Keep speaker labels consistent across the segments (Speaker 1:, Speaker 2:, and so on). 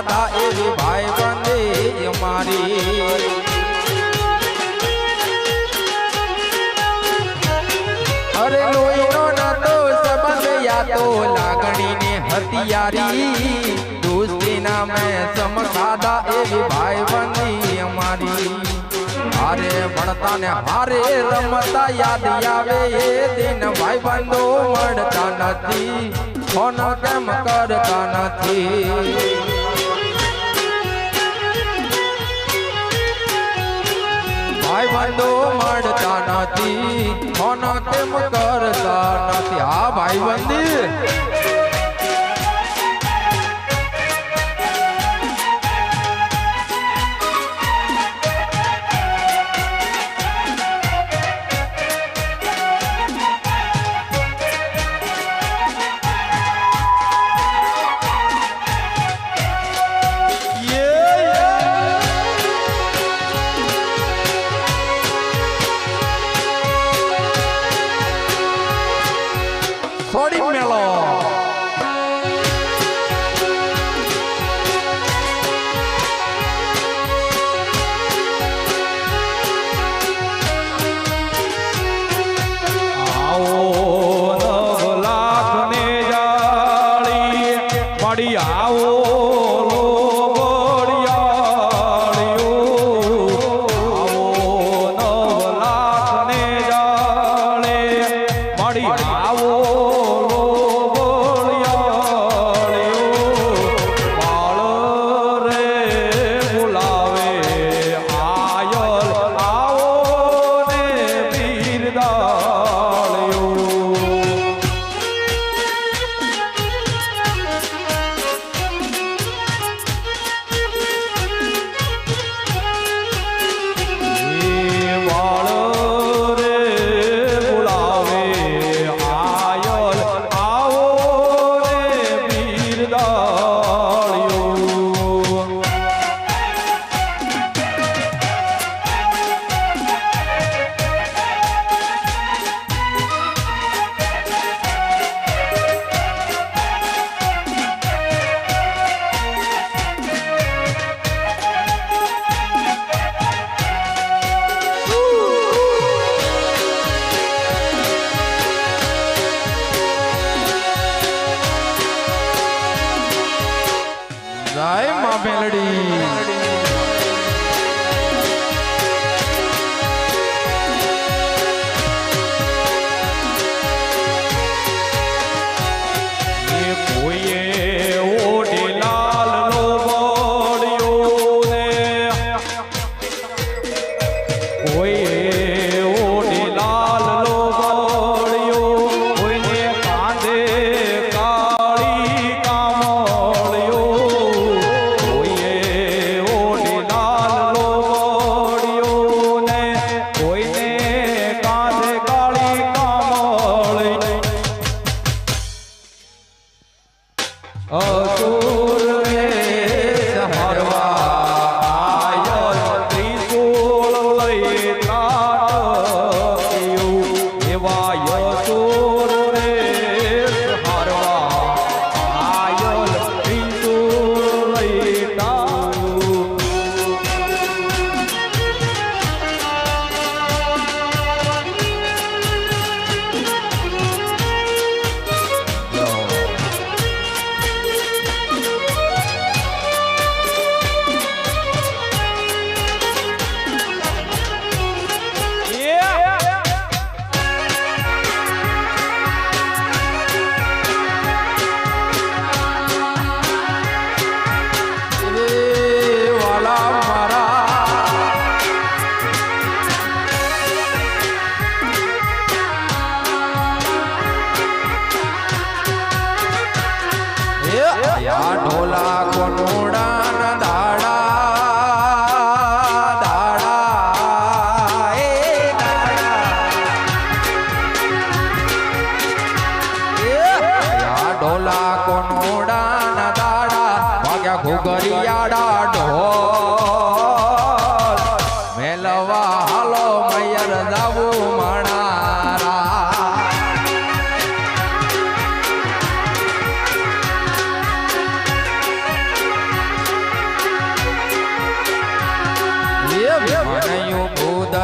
Speaker 1: દાદા એવી ભાઈ બંધી અમારી અરે લોહીનો નાતો સંબંધ યાતો લાગણી ને હતિયારી દોસ્તીના મેં સમસાદા એવી ભાઈ બંધી અમારી હારે ભણતા ને હારે રમતા યાદ આવે. એ દિન ભાઈ બંધો મળતા નથી. ફોન કેમ કરતા નથી? ભાઈ બંધો મળતા નથી. મન તેમ કરતા નથી. હા ભાઈ બંધી
Speaker 2: Failure Day.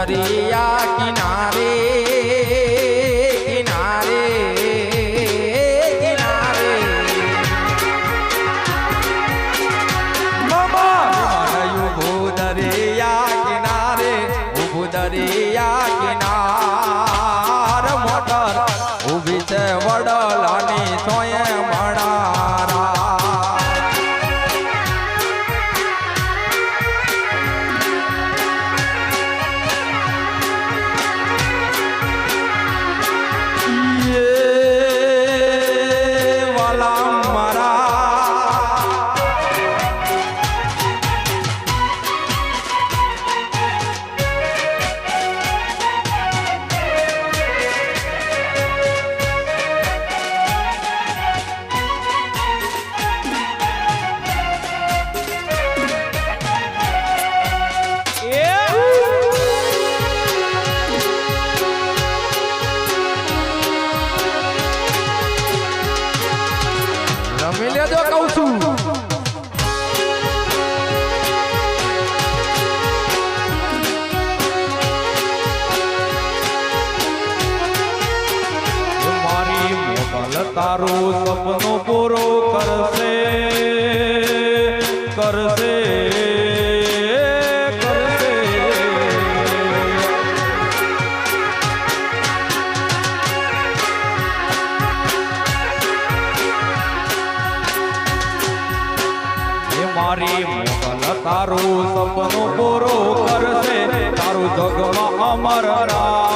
Speaker 1: दरिया किनारा તારું સપનું પૂરું કરશે કરશે મારી તારું સપનું પૂરું કરશે તારું જગમાં અમર રામ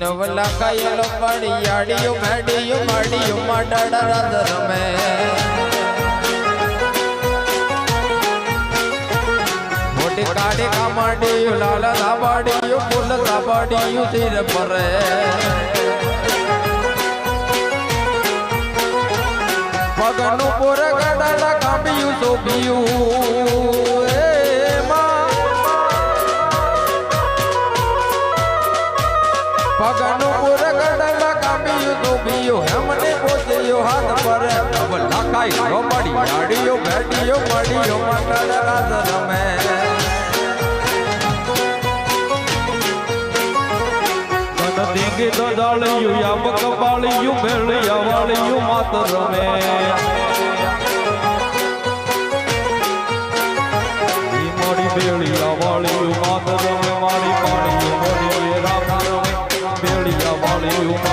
Speaker 2: નવલા કાયલો પડિયાડિયો મેડિયો માડિયો માડાડા રાત રમે મોટી કાઢી કામાડિયો લાલ દાબાડિયો ફૂલ દાબાડિયો સિર પરે પગનું પોર ગડાડા કાંબિયું શોભિયું એ પગનું પુર ગડલા કામ્યું તો બીયો હમને પોતયો હાથ પર. અબ લખાઈ રોબડી આડિયો બેડિયો મડિયો મંડળ રાત રમે.
Speaker 1: દીંગે દદાળિયું યાબ કપાળિયું મેળિયા વાળિયું, માત રમે. મારી પાણીયું